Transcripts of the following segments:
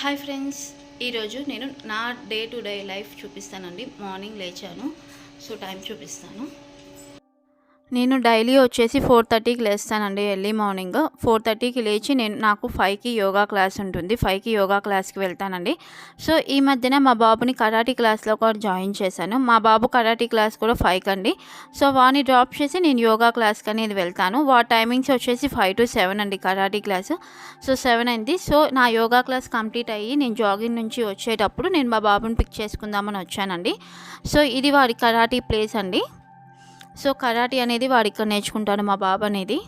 Hi friends ఈరోజు నేను నా డే టు డే లైఫ్ చూపిస్తానండి. మార్నింగ్ లేచాను సో టైం చూపిస్తాను. నేను డైలీ వచ్చేసి ఫోర్ థర్టీకి లేస్తానండి ఎర్లీ మార్నింగ్. ఫోర్ థర్టీకి లేచి నేను నాకు ఫైవ్కి యోగా క్లాస్ ఉంటుంది. ఫైవ్కి యోగా క్లాస్కి వెళ్తానండి. సో ఈ మధ్యన మా బాబుని కరాటీ క్లాస్లో కూడా జాయిన్ చేశాను. మా బాబు కరాటీ క్లాస్ కూడా ఫైవ్కి అండి. సో వాడిని డ్రాప్ చేసి నేను యోగా క్లాస్కి అనేది వెళ్తాను. వా టైమింగ్స్ వచ్చేసి ఫైవ్ టు సెవెన్ అండి కరాటీ క్లాస్. సో సెవెన్ అయింది. సో నా యోగా క్లాస్ కంప్లీట్ అయ్యి నేను జాగింగ్ నుంచి వచ్చేటప్పుడు నేను మా బాబుని పిక్ చేసుకుందామని వచ్చానండి. సో ఇది వాడి కరాటీ ప్లేస్ అండి. సో కరాటీ అనేది వాడు ఇక్కడ నేర్చుకుంటాడు మా బాబు అనేది.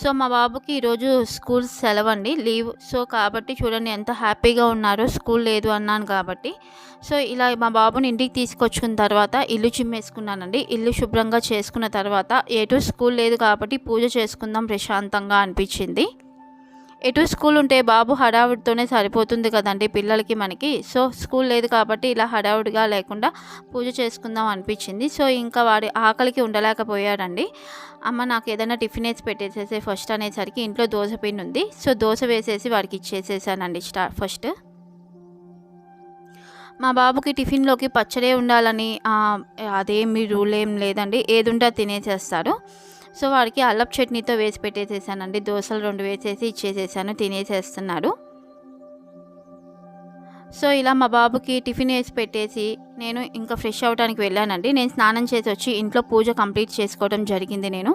సో మా బాబుకి ఈరోజు స్కూల్ సెలవు అండి లీవ్. సో కాబట్టి చూడండి ఎంత హ్యాపీగా ఉన్నారో స్కూల్ లేదు అన్నాను కాబట్టి. సో ఇలా మా బాబుని ఇంటికి తీసుకొచ్చుకున్న తర్వాత ఇల్లు చిమ్మేసుకున్నానండి. ఇల్లు శుభ్రంగా చేసుకున్న తర్వాత ఎటు స్కూల్ లేదు కాబట్టి పూజ చేసుకుందాం ప్రశాంతంగా అనిపించింది. ఎటు స్కూల్ ఉంటే బాబు హడావుడితోనే సరిపోతుంది కదండి పిల్లలకి మనకి. సో స్కూల్ లేదు కాబట్టి ఇలా హడావుడిగా లేకుండా పూజ చేసుకుందాం అనిపించింది. సో ఇంకా వాడి ఆకలికి ఉండలేకపోయాడండి. అమ్మ నాకు ఏదైనా టిఫిన్ వేసి పెట్టేసేసే ఫస్ట్ అనేసరికి ఇంట్లో దోశ పిండి ఉంది. సో దోశ వేసేసి వాడికి ఇచ్చేసేసానండి స్టా ఫస్ట్. మా బాబుకి టిఫిన్లోకి పచ్చడే ఉండాలని అదేమి రూల్ ఏం లేదండి. ఏదుంటా తినేసేస్తాడు సో వాడికి అల్లపు చట్నీతో వేసి పెట్టేసేసానండి. దోశలు రెండు వేసేసి ఇచ్చేసేసాను. తినేసేస్తున్నాడు. సో ఇలా మా బాబుకి టిఫిన్ వేసి పెట్టేసి నేను ఇంకా ఫ్రెష్ అవడానికి వెళ్ళానండి. నేను స్నానం చేసి వచ్చి ఇంట్లో పూజ కంప్లీట్ చేసుకోవడం జరిగింది నేను.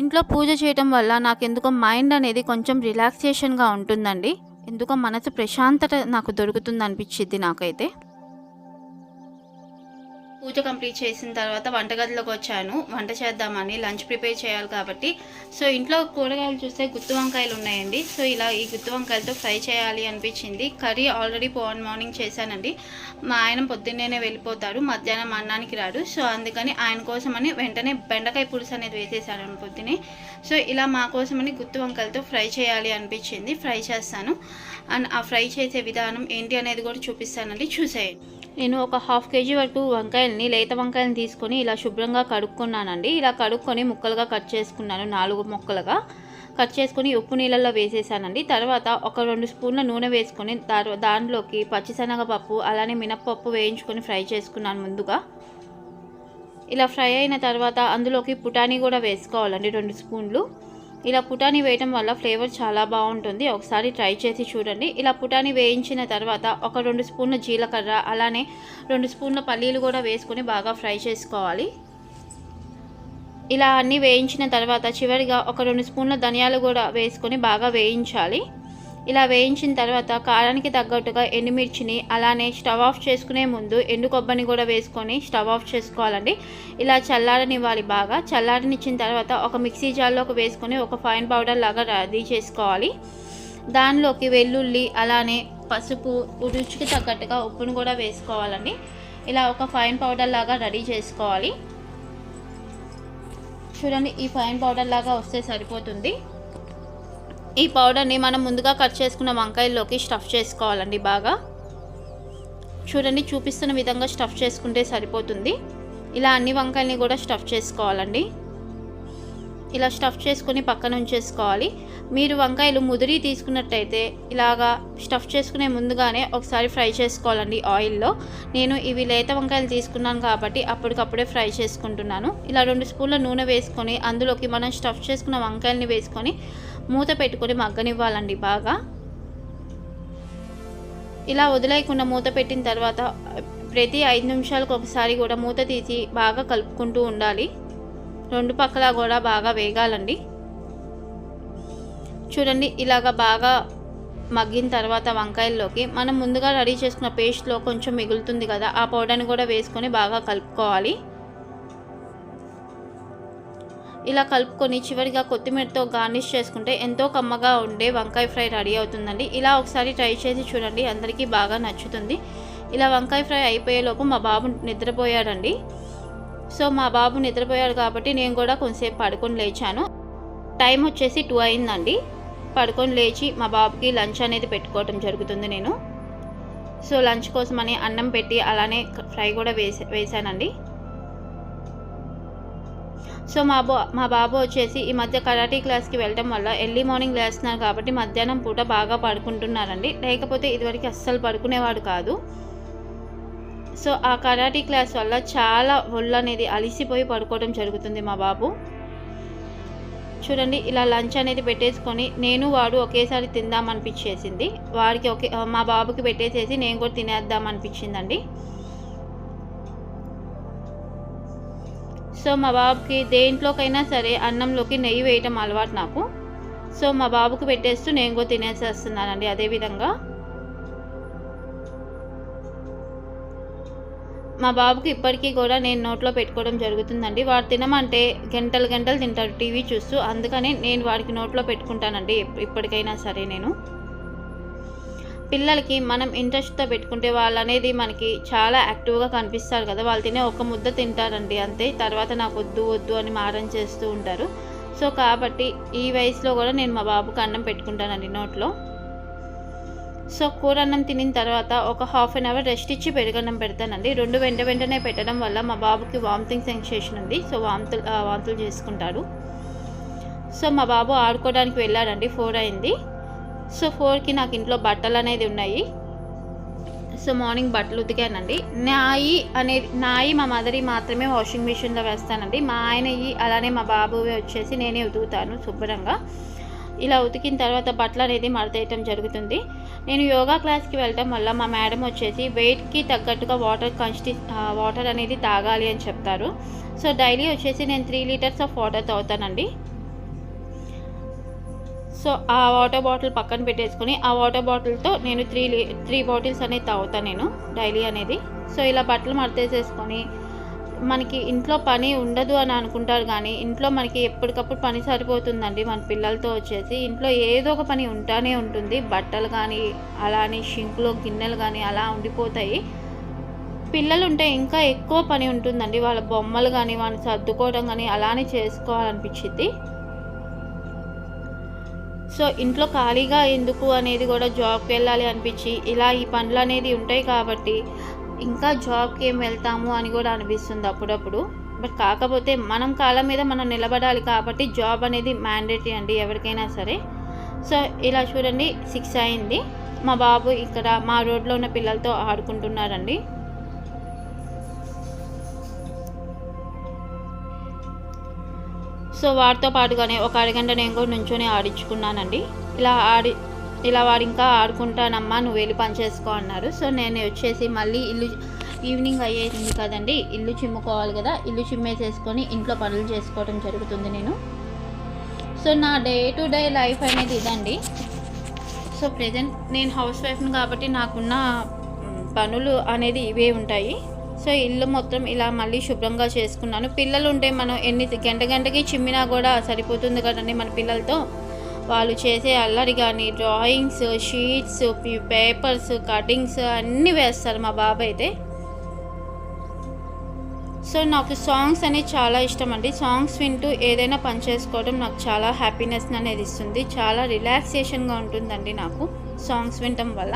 ఇంట్లో పూజ చేయడం వల్ల నాకు ఎందుకో మైండ్ అనేది కొంచెం రిలాక్సేషన్గా ఉంటుందండి. ఎందుకో మనసు ప్రశాంతత నాకు దొరుకుతుంది అనిపించింది నాకైతే. పూజ కంప్లీట్ చేసిన తర్వాత వంటగదిలోకి వచ్చాను. వంట చేద్దామని లంచ్ ప్రిపేర్ చేయాలి కాబట్టి. సో ఇంట్లో కూరగాయలు చూస్తే గుత్తి వంకాయలు ఉన్నాయండి. సో ఇలా ఈ గుత్తి వంకాయలతో ఫ్రై చేయాలి అనిపించింది. కర్రీ ఆల్రెడీ పోన్ మార్నింగ్ చేశానండి. మా ఆయన పొద్దున్నేనే వెళ్ళిపోతారు మధ్యాహ్నం అన్నానికి రాడు. సో అందుకని ఆయన కోసమని వెంటనే బెండకాయ పులుసు అనేది వేసేసాను పొద్దునే సో ఇలా మా కోసమని గుత్తి వంకాయలతో ఫ్రై చేయాలి అనిపించింది. ఫ్రై చేస్తాను. అండ్ ఆ ఫ్రై చేసే విధానం ఏంటి అనేది కూడా చూపిస్తానండి. చూసేయండి. నేను ఒక హాఫ్ కేజీ వరకు వంకాయల్ని లేత వంకాయలను తీసుకొని ఇలా శుభ్రంగా కడుక్కున్నానండి. ఇలా కడుక్కొని ముక్కలుగా కట్ చేసుకున్నాను నాలుగు ముక్కలుగా. కట్ చేసుకొని ఉప్పు నీళ్ళల్లో వేసేసానండి. తర్వాత ఒక రెండు స్పూన్ల నూనె వేసుకొని దాంట్లోకి పచ్చిశనగపప్పు అలానే మినప్పప్పు వేయించుకొని ఫ్రై చేసుకున్నాను ముందుగా. ఇలా ఫ్రై అయిన తర్వాత అందులోకి పుటానీ కూడా వేసుకోవాలండి రెండు స్పూన్లు. ఇలా పుటాని వేయటం వల్ల ఫ్లేవర్ చాలా బాగుంటుంది. ఒకసారి ట్రై చేసి చూడండి. ఇలా పుటాని వేయించిన తర్వాత ఒక రెండు స్పూన్ల జీలకర్ర అలానే రెండు స్పూన్ల పల్లీలు కూడా వేసుకొని బాగా ఫ్రై చేసుకోవాలి. ఇలా అన్నీ వేయించిన తర్వాత చివరిగా ఒక రెండు స్పూన్ల ధనియాలు కూడా వేసుకొని బాగా వేయించాలి. ఇలా వేయించిన తర్వాత కారానికి తగ్గట్టుగా ఎండుమిర్చిని అలానే స్టవ్ ఆఫ్ చేసుకునే ముందు ఎండు కొబ్బరిని కూడా వేసుకొని స్టవ్ ఆఫ్ చేసుకోవాలండి. ఇలా చల్లారనివ్వాలి బాగా. చల్లారనిచ్చిన తర్వాత ఒక మిక్సీ జార్లోకి వేసుకొని ఒక ఫైన్ పౌడర్ లాగా రెడీ చేసుకోవాలి. దానిలోకి వెల్లుల్లి అలానే పసుపు రుచికి తగ్గట్టుగా ఉప్పును కూడా వేసుకోవాలండి. ఇలా ఒక ఫైన్ పౌడర్ లాగా రెడీ చేసుకోవాలి. చూడండి ఈ ఫైన్ పౌడర్ లాగా వస్తే సరిపోతుంది. ఈ పౌడర్ని మనం ముందుగా కట్ చేసుకున్న వంకాయల్లోకి స్టఫ్ చేసుకోవాలండి బాగా. చూడండి చూపిస్తున్న విధంగా స్టఫ్ చేసుకుంటే సరిపోతుంది. ఇలా అన్ని వంకాయల్ని కూడా స్టఫ్ చేసుకోవాలండి. ఇలా స్టఫ్ చేసుకుని పక్కన ఉంచేసుకోవాలి. మీరు వంకాయలు ముదిరి తీసుకున్నట్టయితే ఇలాగా స్టఫ్ చేసుకునే ముందుగానే ఒకసారి ఫ్రై చేసుకోవాలండి ఆయిల్లో నేను ఇవి లేత వంకాయలు తీసుకున్నాను కాబట్టి అప్పటికప్పుడే ఫ్రై చేసుకుంటున్నాను. ఇలా రెండు స్పూన్ల నూనె వేసుకొని అందులోకి మనం స్టఫ్ చేసుకున్న వంకాయల్ని వేసుకొని మూత పెట్టుకొని మగ్గనివ్వాలండి బాగా. ఇలా వదిలేయకుండా మూత పెట్టిన తర్వాత ప్రతి ఐదు నిమిషాలకు ఒకసారి కూడా మూత తీసి బాగా కలుపుకుంటూ ఉండాలి. రెండు పక్కల కూడా బాగా వేగాలండి. చూడండి ఇలాగ బాగా మగ్గిన తర్వాత వంకాయల్లోకి మనం ముందుగా రెడీ చేసుకున్న పేస్ట్లో కొంచెం మిగులుతుంది కదా ఆ పౌడర్ని కూడా వేసుకొని బాగా కలుపుకోవాలి. ఇలా కలుపుకొని చివరిగా కొత్తిమీరతో గార్నిష్ చేసుకుంటే ఎంతో కమ్మగా ఉండే వంకాయ ఫ్రై రెడీ అవుతుందండి. ఇలా ఒకసారి ట్రై చేసి చూడండి అందరికీ బాగా నచ్చుతుంది. ఇలా వంకాయ ఫ్రై అయిపోయేలోపు మా బాబు నిద్రపోయాడండి. సో మా బాబు నిద్రపోయాడు కాబట్టి నేను కూడా కొంతసేపు పడుకొని లేచాను. టైం వచ్చేసి టూ అయిందండి. పడుకొని లేచి మా బాబుకి లంచ్ అనేది పెట్టుకోవటం జరుగుతుంది నేను. సో లంచ్ కోసమని అన్నం పెట్టి అలానే ఫ్రై కూడా వేసే వేసానండి సో మా బా మా బాబు వచ్చేసి ఈ మధ్య కరాటీ క్లాస్కి వెళ్ళడం వల్ల ఎర్లీ మార్నింగ్ లేస్తున్నారు కాబట్టి మధ్యాహ్నం పూట బాగా పడుకుంటున్నారండి. లేకపోతే ఇదివరకు అస్సలు పడుకునేవాడు కాదు. సో ఆ కరాటీ క్లాస్ వల్ల చాలా ఒళ్ళు అనేది అలిసిపోయి పడుకోవడం జరుగుతుంది మా బాబు. చూడండి ఇలా లంచ్ అనేది పెట్టేసుకొని నేను వాడు ఒకేసారి తిందాం అనిపించేసింది వాడికి ఒకే మా బాబుకి పెట్టేసేసి నేను కూడా తినేద్దాం సో మా బాబుకి దేంట్లోకైనా సరే అన్నంలోకి నెయ్యి వేయటం అలవాటు నాకు. సో మా బాబుకు పెట్టేస్తూ నేను కూడా తినేసేస్తున్నానండి అదేవిధంగా మా బాబుకి ఇప్పటికీ కూడా నేను నోట్లో పెట్టుకోవడం జరుగుతుందండి. వాడు తినమంటే గంటలు గంటలు తింటాడు టీవీ చూస్తూ. అందుకనే నేను వాడికి నోట్లో పెట్టుకుంటానండి ఇప్పటికైనా సరే నేను. పిల్లలకి మనం ఇంట్రెస్ట్తో పెట్టుకుంటే వాళ్ళు అనేది మనకి చాలా యాక్టివ్గా కనిపిస్తారు కదా. వాళ్ళు తినే ఒక ముద్ద తింటారండి అంతే. తర్వాత నాకు వద్దు వద్దు అని మారం చేస్తూ ఉంటారు. సో కాబట్టి ఈ వయసులో కూడా నేను మా బాబుకి అన్నం పెట్టుకుంటానండి నోట్లో. సో కూర అన్నం తినిన తర్వాత ఒక హాఫ్ అన్ అవర్ రెస్ట్ ఇచ్చి పెరుగన్నం పెడతానండి. రెండు వెంట వెంటనే పెట్టడం వల్ల మా బాబుకి వామిటింగ్ సెన్సేషన్ ఉంది. సో వాంతులు వాంతులు చేసుకుంటాడు సో మా బాబు ఆడుకోవడానికి వెళ్ళాడండి. ఫోర్ అయింది. సో ఫోర్కి నాకు ఇంట్లో బట్టలు అనేది ఉన్నాయి. సో మార్నింగ్ బట్టలు ఉతికానండి. నాయి అనేది నాయి మా మదరి మాత్రమే వాషింగ్ మిషన్లో వేస్తానండి. మా ఆయనవి అలానే మా బాబువి వచ్చేసి నేనే ఉతుకుతాను శుభ్రంగా. ఇలా ఉతికిన తర్వాత బట్టలు అనేది మడతేయటం జరుగుతుంది. నేను యోగా క్లాస్కి వెళ్ళటం వల్ల మా మేడం వచ్చేసి వెయిట్కి తగ్గట్టుగా వాటర్ కన్స్టి వాటర్ అనేది తాగాలి అని చెప్తారు. సో డైలీ వచ్చేసి నేను త్రీ లీటర్స్ ఆఫ్ వాటర్ తాగుతానండి. సో ఆ వాటర్ బాటిల్ పక్కన పెట్టేసుకొని ఆ వాటర్ బాటిల్తో నేను త్రీ లీ త్రీ బాటిల్స్ అనేది తాగుతాను నేను డైలీ అనేది. సో ఇలా బట్టలు మడతేసేసుకొని మనకి ఇంట్లో పని ఉండదు అని అనుకుంటారు కానీ ఇంట్లో మనకి ఎప్పటికప్పుడు పని సరిపోతుందండి మన పిల్లలతో వచ్చేసి. ఇంట్లో ఏదో ఒక పని ఉంటానే ఉంటుంది. బట్టలు కానీ అలానే షింక్లో గిన్నెలు కానీ అలా ఉండిపోతాయి. పిల్లలు ఉంటే ఇంకా ఎక్కువ పని ఉంటుందండి. వాళ్ళ బొమ్మలు కానీ వాళ్ళని సర్దుకోవడం కానీ అలానే చేసుకోవాలనిపించింది సో ఇంట్లో ఖాళీగా ఎందుకు అనేది కూడా జాబ్కి వెళ్ళాలి అనిపించి ఇలా ఈ పనులు అనేది ఉంటాయి కాబట్టి ఇంకా జాబ్కి ఏం వెళ్తాము అని కూడా అనిపిస్తుంది అప్పుడప్పుడు. బట్ కాకపోతే మనం కాలం మీద మనం నిలబడాలి కాబట్టి జాబ్ అనేది మ్యాండేటరీ అండి ఎవరికైనా సరే. సో ఇలా చూడండి సిక్స్ అయింది. మా బాబు ఇక్కడ మా రోడ్లో ఉన్న పిల్లలతో ఆడుకుంటున్నారండి. సో వాడితో పాటుగానే ఒక అరగంట నేను కూడా నుంచొని ఆడించుకున్నానండి. ఇలా ఆడి ఇలా వాడు ఇంకా ఆడుకుంటానమ్మా నువ్వు వెళ్ళి పని చేసుకో అన్నారు. సో నేను వచ్చేసి మళ్ళీ ఇల్లు ఈవినింగ్ అయ్యేసింది కదండి ఇల్లు చిమ్ముకోవాలి కదా ఇల్లు చిమ్మేసేసుకొని ఇంట్లో పనులు చేసుకోవడం జరుగుతుంది నేను. సో నా డే టు డే లైఫ్ అనేది ఇదండి. సో ప్రజెంట్ నేను హౌస్ వైఫ్ని కాబట్టి నాకున్న పనులు అనేది ఇవే ఉంటాయి. సో ఇల్లు మొత్తం ఇలా మళ్ళీ శుభ్రంగా చేసుకున్నాను. పిల్లలు ఉంటే మనం ఎన్ని గంట గంటకి చిమ్మినా కూడా సరిపోతుంది కదండి మన పిల్లలతో. వాళ్ళు చేసే అల్లరి కానీ డ్రాయింగ్స్ షీట్స్ పేపర్స్ కటింగ్స్ అన్నీ వేస్తారు మా బాబు అయితే సో నాకు సాంగ్స్ అనేది చాలా ఇష్టం అండి. సాంగ్స్ వింటూ ఏదైనా పని చేసుకోవడం నాకు చాలా హ్యాపీనెస్ అనేది ఇస్తుంది. చాలా రిలాక్సేషన్గా ఉంటుందండి నాకు సాంగ్స్ వినటం వల్ల.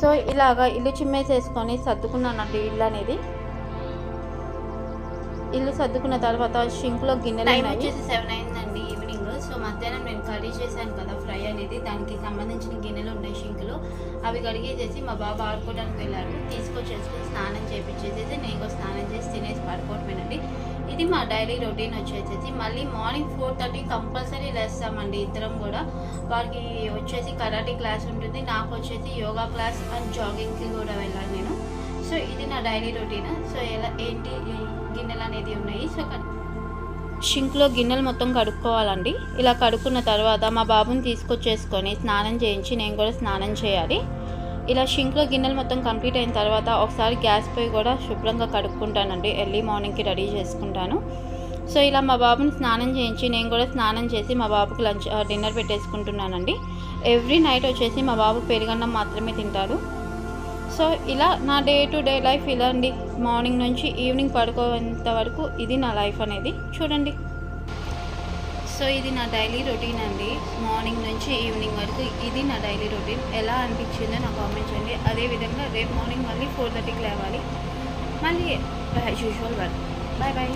సో ఇలాగా ఇల్లు చిమ్మేసేసుకొని సర్దుకున్నానండి ఇల్లు అనేది ఇల్లు సర్దుకున్న తర్వాత షింక్లో గిన్నెలు. వచ్చేసి సెవెన్ అయిందండి మధ్యాహ్నం నేను కర్రీ చేశాను కదా ఫ్రై అనేది. దానికి సంబంధించిన గిన్నెలు ఉన్నాయి షింకులు. అవి కడిగేసేసి మా బాబు ఆడుకోవడానికి వెళ్ళారు. తీసుకొచ్చేసుకుని స్నానం చేపించేసేసి నేను స్నానం చేసి తినేసి పడుకోవటమేనండి. ఇది మా డైలీ రొటీన్ వచ్చేసేసి మళ్ళీ మార్నింగ్ ఫోర్ థర్టీ కంపల్సరీ లేస్తామండి ఇద్దరం కూడా. వారికి వచ్చేసి కరాటే క్లాస్ ఉంటుంది. నాకు వచ్చేసి యోగా క్లాస్ అండ్ జాగింగ్కి కూడా వెళ్ళాలి నేను. సో ఇది నా డైలీ రొటీన్. సో ఎలా ఏంటి గిన్నెలు అనేది ఉన్నాయి. సో షింక్లో గిన్నెలు మొత్తం కడుక్కోవాలండి. ఇలా కడుక్కున్న తర్వాత మా బాబుని తీసుకొచ్చేసుకొని స్నానం చేయించి నేను కూడా స్నానం చేయాలి. ఇలా షింక్లో గిన్నెలు మొత్తం కంప్లీట్ అయిన తర్వాత ఒకసారి గ్యాస్ పొయ్యి కూడా శుభ్రంగా కడుక్కుంటానండి. ఎర్లీ మార్నింగ్కి రెడీ చేసుకుంటాను. సో ఇలా మా బాబుని స్నానం చేయించి నేను కూడా స్నానం చేసి మా బాబుకి లంచ్ డిన్నర్ పెట్టేసుకుంటున్నానండి. ఎవ్రీ నైట్ వచ్చేసి మా బాబు పెరుగన్నం మాత్రమే తింటాడు. సో ఇలా నా డే టు డే లైఫ్ ఇలా అండి. మార్నింగ్ నుంచి ఈవినింగ్ పడుకోనంత వరకు ఇది నా లైఫ్ అనేది. చూడండి. సో ఇది నా డైలీ రొటీన్ అండి. మార్నింగ్ నుంచి ఈవినింగ్ వరకు ఇది నా డైలీ రొటీన్. ఎలా అనిపించిందో నాకు కామెంట్ చేయండి అదేవిధంగా రేపు మార్నింగ్ మళ్ళీ ఫోర్ థర్టీకి లేవాలి. మళ్ళీ as usual work bye bye